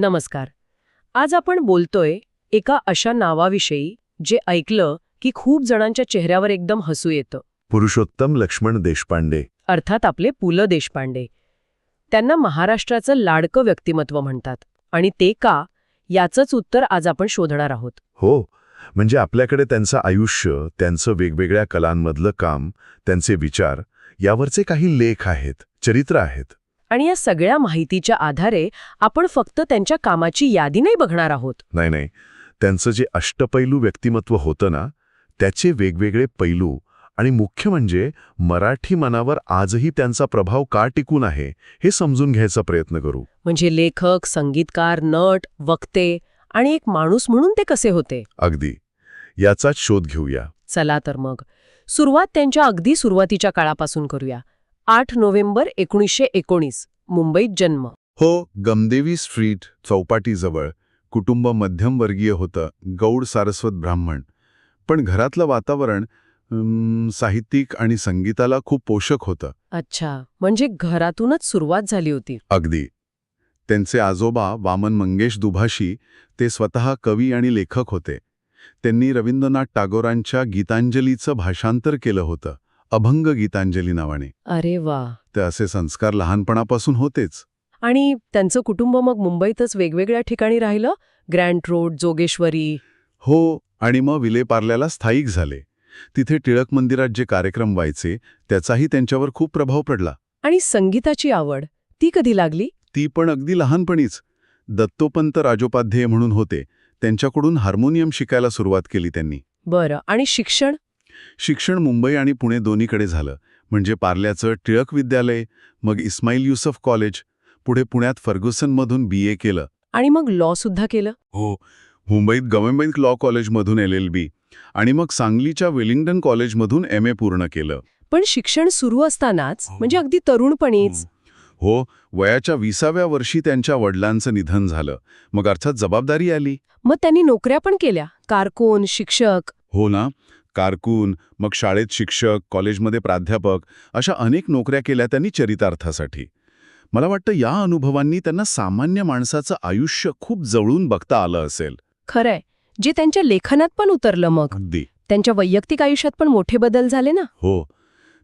नमस्कार. आज आपण बोलतोय एका अशा नावाविषयी जे ऐकलं की खूप जणांच्या चेहऱ्यावर एकदम हसू येतं. पुरुषोत्तम लक्ष्मण देशपांडे. अर्थात आपले पु ल देशपांडे. त्यांना महाराष्ट्राचं लाडकं व्यक्तिमत्व म्हणतात. आणि ते का? याचंच उत्तर आज आपण शोधणार आहोत. हो म्हणजे आपल्याकडे त्यांचं आयुष्य त्यांचं वेगवेगळ्या कलांमधलं काम त्यांचे विचार यावरचे काही लेख आहेत चरित्र आहेत. आणि या सगळ्या माहितीच्या आधारे आपण फक्त त्यांच्या कामाची यादी नाही बघणार आहोत. नाही नाही. त्यांचं जे अष्टपैलू व्यक्तिमत्व होतं ना त्याचे वेगवेगळे पैलू आणि मुख्य म्हणजे मराठी मनावर आजही त्यांचा प्रभाव का टिकून आहे हे समजून घ्यायचा प्रयत्न करू. म्हणजे लेखक संगीतकार नट वक्ते आणि एक माणूस म्हणून ते कसे होते? अगदी. याचाच शोध घेऊया. चला तर मग. सुरुवात त्यांच्या अगदी सुरुवातीच्या काळापासून करूया. आठ नोव्हेंबर एकोणीसशे एकोणीस मुंबईत जन्म. हो गमदेवी स्ट्रीट चौपाटीजवळ कुटुंब मध्यमवर्गीय होतं गौड सारस्वत ब्राह्मण. पण घरातलं वातावरण साहित्यिक आणि संगीताला खूप पोषक होतं. अच्छा म्हणजे घरातूनच सुरुवात झाली होती. अगदी. त्यांचे आजोबा वामन मंगेश दुभाषी ते स्वतः कवी आणि लेखक होते. त्यांनी रवींद्रनाथ टागोरांच्या गीतांजलीचं भाषांतर केलं होतं. अभंग गीतांजली नावाने. अरे वा. ते असे संस्कार लहानपणापासून होतेच. आणि त्यांचं कुटुंब मग मुंबईतच वेगवेगळ्या ठिकाणी राहिलं? Grand road Jogeshwari. हो आणि मग विलेपार्ल्याला स्थायिक झाले. तिथे टिळक मंदिरात जे कार्यक्रम व्हायचे त्याचाही त्यांच्यावर खूप प्रभाव पडला. आणि संगीताची आवड ती कधी लागली? ती पण अगदी लहानपणीच. दत्तोपंत राजोपाध्याय म्हणून होते. त्यांच्याकडून हार्मोनियम शिकायला सुरुवात केली त्यांनी. बरं आणि शिक्षण? शिक्षण मुंबई आणि पुणे दोन्हीकडे झालं. म्हणजे पार्ल्याचं टिळक विद्यालय मग इस्माईल युसफ कॉलेज पुढे पुण्यात फर्ग्युसनमधून बी ए केलं. आणि मग लॉ सुद्धा केलं? हो मुंबईत गव्हर्नमेंट लॉ कॉलेजमधून एल एल बी आणि मग सांगलीच्या वेलिंग्टन कॉलेजमधून एम ए पूर्ण केलं. पण शिक्षण सुरू असतानाच म्हणजे अगदी तरुणपणीच. हो वयाच्या विसाव्या वर्षी त्यांच्या वडिलांचं निधन झालं. मग अर्थात जबाबदारी आली. मग त्यांनी नोकऱ्या पण केल्या. कारकून शिक्षक. हो ना. कारकून मग शाळेत शिक्षक कॉलेजमध्ये प्राध्यापक अशा अनेक नोकऱ्या केल्या त्यांनी चरितार्थासाठी. मला वाटतं या अनुभवांनी त्यांना सामान्य माणसाचं आयुष्य खूप जवळून बघता आलं असेल. खरंय. जे त्यांच्या लेखनात पण उतरलं मग. अगदी. त्यांच्या वैयक्तिक आयुष्यात पण मोठे बदल झाले ना? हो.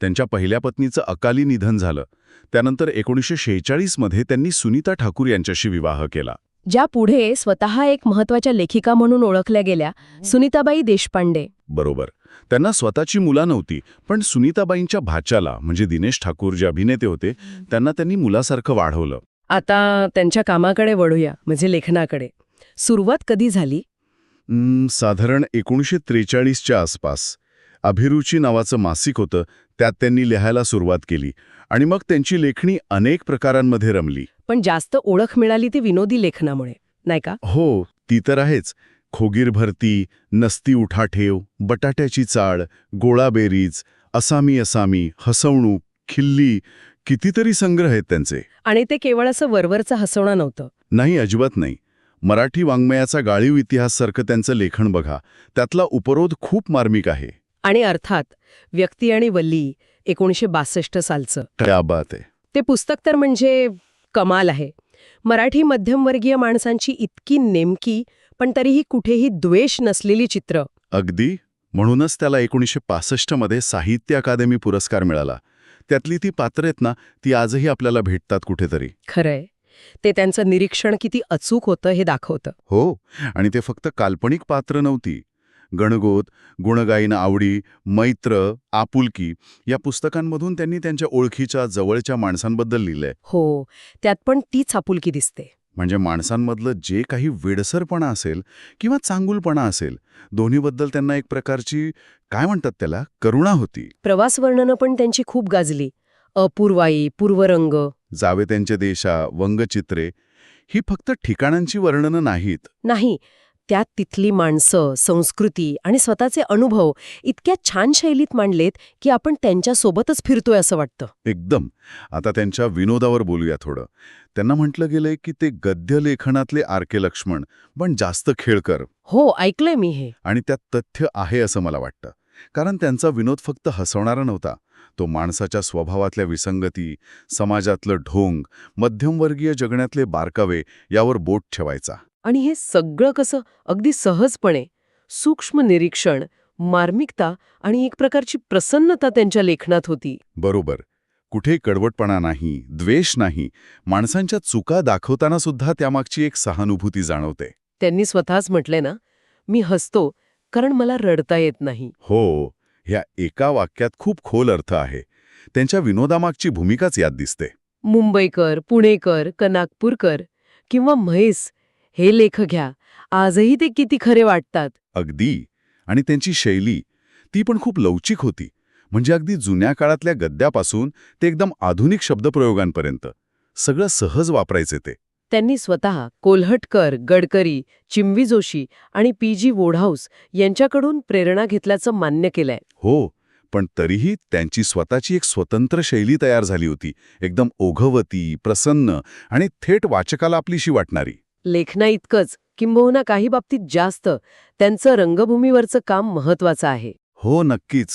त्यांच्या पहिल्या पत्नीचं अकाली निधन झालं. त्यानंतर एकोणीसशे शेहेचाळीसमध्ये त्यांनी सुनीता ठाकूर यांच्याशी विवाह केला. ज्या पुढे स्वतः एक महत्त्वाच्या लेखिका म्हणून ओळखल्या गेल्या सुनीताबाई देशपांडे. बरोबर. त्यांना स्वतःची मुला नव्हती पण सुनीताबाईंच्या भाच्याला म्हणजे दिनेश ठाकूर जे अभिनेते होते त्यांना त्यांनी मुलासारखं वाढवलं. आता त्यांच्या कामाकडे वळूया म्हणजे लेखनाकडे. सुरुवात कधी झाली? साधारण एकोणीसशे त्रेचाळीसच्या आसपास. अभिरुची नावाचं मासिक होतं त्यात त्यांनी लिहायला सुरुवात केली. आणि मग त्यांची लेखणी अनेक प्रकारांमध्ये रमली. पण जास्त ओळख मिळाली ती विनोदी लेखनामुळे नाही का? हो ती तर आहेच. खोगीर भरती नसती उठाठेव बटाट्याची चाळ गोळाबेरीज असामी असामी हसवणूक खिल्ली कितीतरी संग्रह आहेत त्यांचे. आणि ते केवळ असं वरवरचं हसवणं नव्हतं. नाही अजिबात नाही. मराठी वाङ्मयाचा गाळीव इतिहाससारखं त्यांचं लेखन बघा. त्यातला उपरोध खूप मार्मिक आहे. आणि अर्थात व्यक्ती आणि वल्ली एकोणीशे बासष्ट सालचं. ते पुस्तक तर म्हणजे कमाल आहे. मराठी मध्यमवर्गीय माणसांची इतकी नेमकी पण तरीही कुठेही द्वेष नसलेली चित्र. अगदी. म्हणूनच त्याला एकोणीसशे पासष्टमध्ये साहित्य अकादमी पुरस्कार मिळाला. त्यातली ती पात्र आहेत ना ती आजही आपल्याला भेटतात कुठेतरी. खरंय. ते त्यांचं निरीक्षण किती अचूक होतं हे दाखवतं. हो. आणि ते फक्त काल्पनिक पात्र नव्हती. गणगोत गुणगायन आवडी मैत्र आपुलकी या पुस्तकांमधून त्यांनी त्यांच्या ओळखीच्या जवळच्या माणसांबद्दल लिहिलंय. हो त्यात पण तीच आपुलकी दिसते. म्हणजे माणसांमधलं जे काही वेडसरपणा असेल किंवा चांगुलपणा असेल दोन्हीबद्दल त्यांना एक प्रकारची काय म्हणतात त्याला करुणा होती. प्रवास वर्णनं पण त्यांची खूप गाजली. अपूर्वाई पूर्वरंग. जावे त्यांच्या देशा वंगचित्रे ही फक्त ठिकाणांची वर्णनं नाहीत. नाही त्यात तिथली माणसं संस्कृती आणि स्वतःचे अनुभव इतक्या छान शैलीत मांडलेत की आपण त्यांच्यासोबतच फिरतोय असं वाटतं. एकदम. आता त्यांच्या विनोदावर बोलूया थोडं. त्यांना म्हटलं गेलंय की ते गद्य लेखनातले आरके लक्ष्मण पण जास्त खेळकर. हो ऐकलंय मी हे. आणि त्यात तथ्य आहे असं मला वाटतं. कारण त्यांचा विनोद फक्त हसवणारा नव्हता. तो माणसाच्या स्वभावातल्या विसंगती समाजातलं ढोंग मध्यमवर्गीय जगण्यातले बारकावे यावर बोट ठेवायचा. आणि हे सगळं कसं अगदी सहजपणे सूक्ष्म निरीक्षण मार्मिकता आणि एक प्रकारची प्रसन्नता त्यांच्या लेखनात होती. बरोबर. कुठे कडवटपणा नाही द्वेष नाही माणसांच्या चुका दाखवताना सुद्धा त्यामागची एक सहानुभूती जाणवते. त्यांनी स्वतःच म्हटले ना मी हसतो कारण मला रडता येत नाही. हो ह्या एका वाक्यात खूप खोल अर्थ आहे. त्यांच्या विनोदामागची भूमिकाच यात दिसते. मुंबईकर पुणेकर का नागपूरकर किंवा म्हैस हे लेख घ्या. आजही ते किती खरे वाटतात. अगदी. आणि त्यांची शैली ती पण खूप लवचिक होती. म्हणजे अगदी जुन्या काळातल्या गद्यापासून ते एकदम आधुनिक शब्दप्रयोगांपर्यंत सगळं सहज वापरायचे ते. त्यांनी स्वतः कोल्हटकर गडकरी चिमवी जोशी आणि पी जी वोढहाऊस यांच्याकडून प्रेरणा घेतल्याचं मान्य केलंय. हो पण तरीही त्यांची स्वतःची एक स्वतंत्र शैली तयार झाली होती. एकदम ओघवती प्रसन्न आणि थेट वाचकाला आपलीशी वाटणारी. लेखना इतकंच किंबहुना काही बाबतीत जास्त. त्यांचं रंगभूमीवरचं काम महत्वाचं आहे. हो नक्कीच.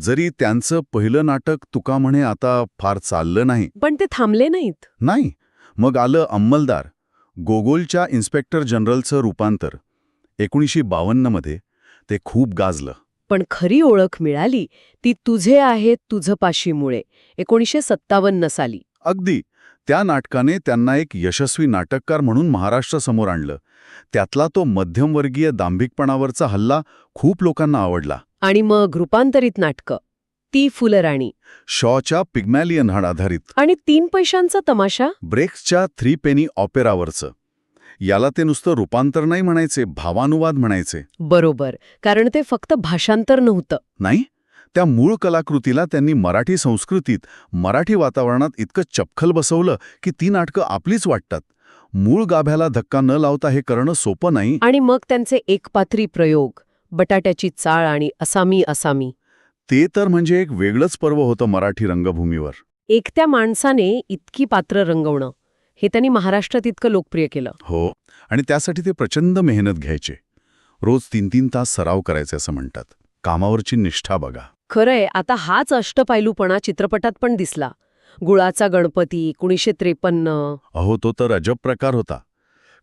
जरी त्यांचं पहिलं नाटक तुका म्हणे आता फार चाललं नाही. पण ते थांबले नाहीत. नाही. मग आलं अंमलदार गोगोलच्या इन्स्पेक्टर जनरलचं रूपांतर. एकोणीसशे बावन्नमध्ये ते खूप गाजलं. पण खरी ओळख मिळाली ती तुझे आहे तुझं पाशीमुळे एकोणीसशे सत्तावन्न साली. अगदी. त्या नाटकाने त्यांना एक यशस्वी नाटककार म्हणून महाराष्ट्रासमोर आणलं. त्यातला तो मध्यमवर्गीय दांभिकपणावरचा हल्ला खूप लोकांना आवडला. आणि मग रूपांतरित नाटकं. ती फुलराणी. शॉच्या पिग्मॅलियन आधारित आणि तीन पैशांचा तमाशा? ब्रेक्सच्या थ्री पेनी ऑपेरावरचं. याला ते नुसतं रूपांतर नाही म्हणायचे भावानुवाद म्हणायचे. बरोबर कारण ते फक्त भाषांतर नव्हतं. नाही? त्या मूळ कलाकृतीला त्यांनी मराठी संस्कृतीत मराठी वातावरणात इतकं चपखल बसवलं की ती नाटकं आपलीच वाटतात. मूळ गाभ्याला धक्का न लावता हे करणं सोपं नाही. आणि मग त्यांचे एकपात्री प्रयोग बटाट्याची चाळ आणि असामी असामी. ते तर म्हणजे एक वेगळंच पर्व होतं मराठी रंगभूमीवर. एकत्या माणसाने इतकी पात्र रंगवणं हे त्यांनी महाराष्ट्रात इतकं लोकप्रिय केलं. हो आणि त्यासाठी ते प्रचंड मेहनत घ्यायचे. रोज तीन तीन तास सराव करायचे असं म्हणतात. कामावरची निष्ठा बघा. खरंय आता हाच अष्टपायलूपणा चित्रपटात पण दिसला. गुळाचा गणपती एकोणीसशे त्रेपन्न. अहो तो तर अजब प्रकार होता.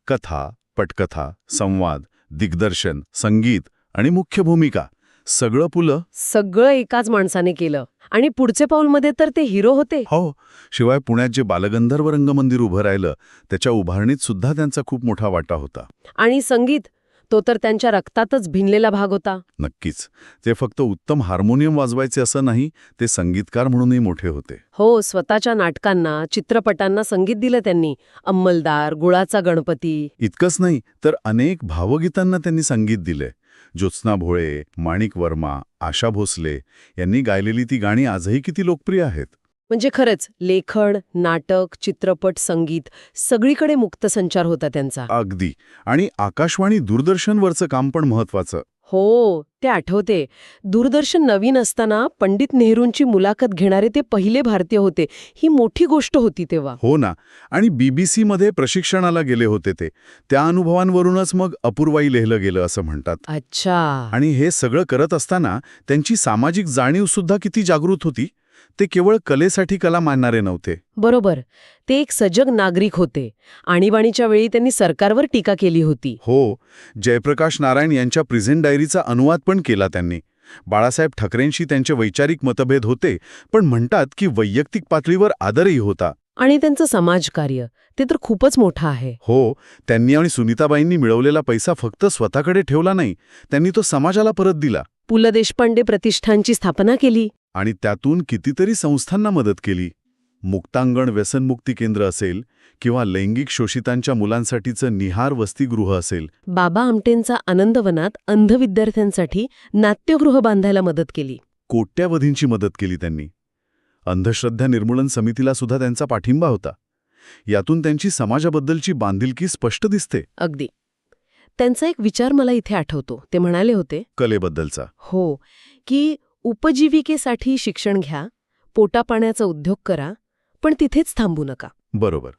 कथा पटकथा संवाद दिग्दर्शन संगीत आणि मुख्य भूमिका सगळं पुलं सगळं एकाच माणसाने केलं. आणि पुढचे पाऊलमध्ये तर ते हिरो होते. हो शिवाय पुण्यात जे बालगंधर्व रंगमंदिर उभं राहिलं त्याच्या उभारणीत सुद्धा त्यांचा खूप मोठा वाटा होता. आणि संगीत तो तर त्यांच्या रक्तातच भिनलेला भाग होता. नक्कीच. ते फक्त उत्तम हार्मोनियम वाजवायचे असं नाही ते संगीतकार म्हणूनही मोठे होते. हो स्वतःच्या नाटकांना चित्रपटांना संगीत दिलं त्यांनी. अंमलदार गुळाचा गणपती. इतकंच नाही तर अनेक भावगीतांना त्यांनी संगीत दिले ज्योत्स्ना भोळे माणिक वर्मा आशा भोसले यांनी गायलेली ती गाणी आजही किती लोकप्रिय आहेत? म्हणजे खरंच लेखन नाटक चित्रपट संगीत सगळीकडे मुक्त संचार होता त्यांचा. अगदी. आणि आकाशवाणी दूरदर्शनवरचं काम पण महत्वाचं हो ते आठवते. दूरदर्शन नवीन असताना पंडित नेहरूंची मुलाखत घेणारे ते पहिले भारतीय होते. ही मोठी गोष्ट होती तेव्हा. हो ना. आणि बीबीसीमध्ये प्रशिक्षणाला गेले होते ते. त्या अनुभवांवरूनच मग अपूर्वाई लिहिलं गेलं असं म्हणतात. अच्छा. आणि हे सगळं करत असताना त्यांची सामाजिक जाणीव सुद्धा किती जागृत होती? ते केवळ कलेसाठी कला मानणारे नव्हते. बरोबर. ते एक सजग नागरिक होते. आणीबाणीच्या वेळी त्यांनी सरकारवर टीका केली होती. हो जयप्रकाश नारायण यांच्या प्रिझेंट डायरीचा अनुवाद पण केला त्यांनी. बाळासाहेब ठाकरेंशी त्यांचे वैचारिक मतभेद होते पण म्हणतात की वैयक्तिक पातळीवर आदरही होता. आणि त्यांचं समाजकार्य ते तर खूपच मोठं आहे. हो त्यांनी आणि सुनीताबाईंनी मिळवलेला पैसा फक्त स्वतःकडे ठेवला नाही त्यांनी तो समाजाला परत दिला. पु ल देशपांडे प्रतिष्ठानची स्थापना केली. आणि त्यातून कितीतरी संस्थांना मदत केली. मुक्तांगण व्यसनमुक्ती केंद्र असेल किंवा लैंगिक शोषितांच्या मुलांसाठीचं निहार वसतिगृह असेल. बाबा आमटेंचा आनंदवनात अंध विद्यार्थ्यांसाठी नाट्यगृह बांधायला मदत केली. कोट्यावधींची मदत केली त्यांनी. अंधश्रद्धा निर्मूलन समितीला सुद्धा त्यांचा पाठिंबा होता. यातून त्यांची समाजाबद्दलची बांधिलकी स्पष्ट दिसते. अगदी. त्यांचा एक विचार मला इथे आठवतो. ते म्हणाले होते कलेबद्दलचा. हो की उपजीविकेसाठी शिक्षण घ्या पोटापाण्याचा उद्योग करा पण तिथेच थांबू नका. बरोबर.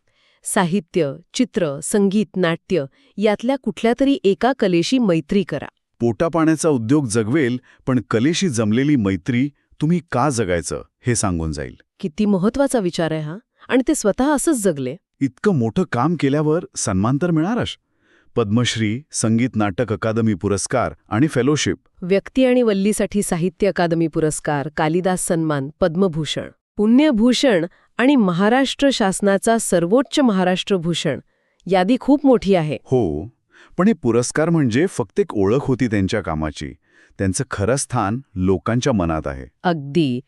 साहित्य चित्र संगीत नाट्य यातल्या कुठल्या तरी एका कलेशी मैत्री करा. पोटापाण्याचा उद्योग जगवेल पण कलेशी जमलेली मैत्री तुम्ही का जगायचं हे सांगून जाईल. किती महत्त्वाचा विचार आहे हा. आणि ते स्वतः असंच जगले. इतकं मोठं काम केल्यावर सन्मान तर मिळणारच. पद्मश्री संगीत नाटक अकादमी पुरस्कार आणि फेलोशिप. व्यक्ती आणि वल्लीसाठी साहित्य अकादमी पुरस्कार कालिदास सन्मान पद्मभूषण. पुण्यभूषण आणि महाराष्ट्र शासनाचा सर्वोच्च महाराष्ट्र भूषण. यादी खूप मोठी आहे. हो पण हे पुरस्कार म्हणजे फक्त एक ओळख होती त्यांच्या कामाची. त्यांचं खरं स्थान लोकांच्या मनात आहे. अगदी.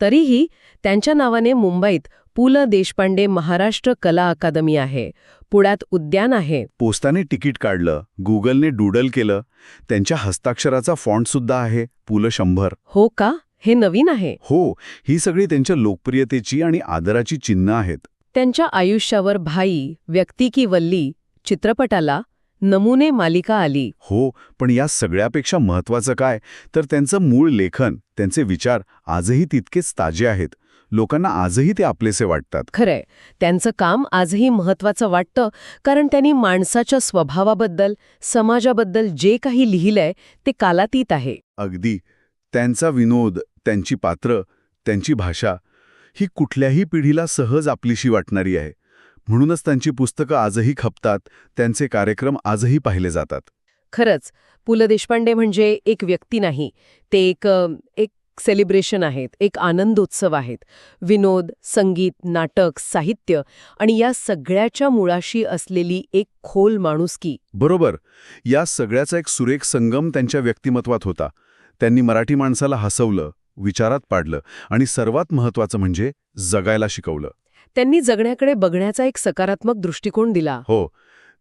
तरीही त्यांच्या नावाने मुंबईत पु ल देशपांडे महाराष्ट्र कला अकादमी आहे. पुण्यात उद्यान आहे. पोस्टाने तिकीट काढलं गुगलने डूडल केलं त्यांच्या हस्ताक्षराचा फॉन्टसुद्धा आहे पुलं शंभर. हो का? हे नवीन आहे. हो ही सगळी त्यांच्या लोकप्रियतेची आणि आदराची चिन्ह आहेत. त्यांच्या आयुष्यावर भाई व्यक्ती की वल्ली चित्रपटाला नमुने मालिका आली. हो पण या सगळ्यापेक्षा महत्वाचं काय? तर त्यांचं मूळ लेखन त्यांचे विचार आजही तितकेच ताजे आहेत. लोकांना आजही ते आपलेसे वाटतात. खरंय. त्यांचं काम आजही महत्वाचं वाटतं कारण त्यांनी माणसाच्या स्वभावाबद्दल समाजाबद्दल जे काही लिहिलंय ते कालातीत आहे. अगदी. त्यांचा विनोद त्यांची पात्र त्यांची भाषा ही कुठल्याही पिढीला सहज आपलीशी वाटणारी आहे. म्हणूनच त्यांची पुस्तकं आजही खपतात त्यांचे कार्यक्रम आजही पाहिले जातात. खरंच पु ल देशपांडे म्हणजे एक व्यक्ती नाही. ते एक एक सेलिब्रेशन आहेत एक आनंदोत्सव आहेत. विनोद संगीत नाटक साहित्य आणि या सगळ्याच्या मुळाशी असलेली एक खोल माणुसकी. बरोबर. या सगळ्याचा एक सुरेख संगम त्यांच्या व्यक्तिमत्वात होता. त्यांनी मराठी माणसाला हसवलं विचारात पाडलं आणि सर्वात महत्वाचं म्हणजे जगायला शिकवलं. त्यांनी जगण्याकडे बघण्याचा एक सकारात्मक दृष्टिकोन दिला. हो.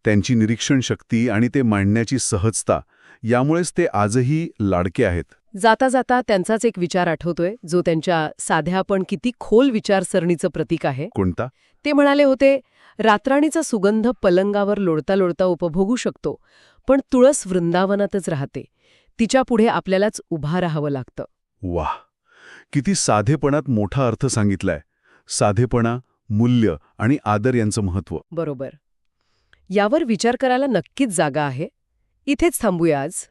त्यांची निरीक्षण शक्ती आणि ते मांडण्याची सहजता यामुळेच ते आजही लाडके आहेत. जाता जाता त्यांचाच एक विचार आठवतोय जो त्यांच्या साध्या पण किती खोल विचारसरणीचं प्रतीक आहे. कोणता? ते म्हणाले होते रात्राणीचा सुगंध पलंगावर लोळता लोळता उपभोगू शकतो पण तुळस वृंदावनातच राहते. तिच्यापुढे आपल्यालाच उभा राहावं लागतं. वाह! किती साधेपणात मोठा अर्थ सांगितलाय. साधेपणा मूल्य आणि आदर यांचं महत्त्व. बरोबर. यावर विचार करायला नक्कीच जागा आहे. इथेच थांबूया आज.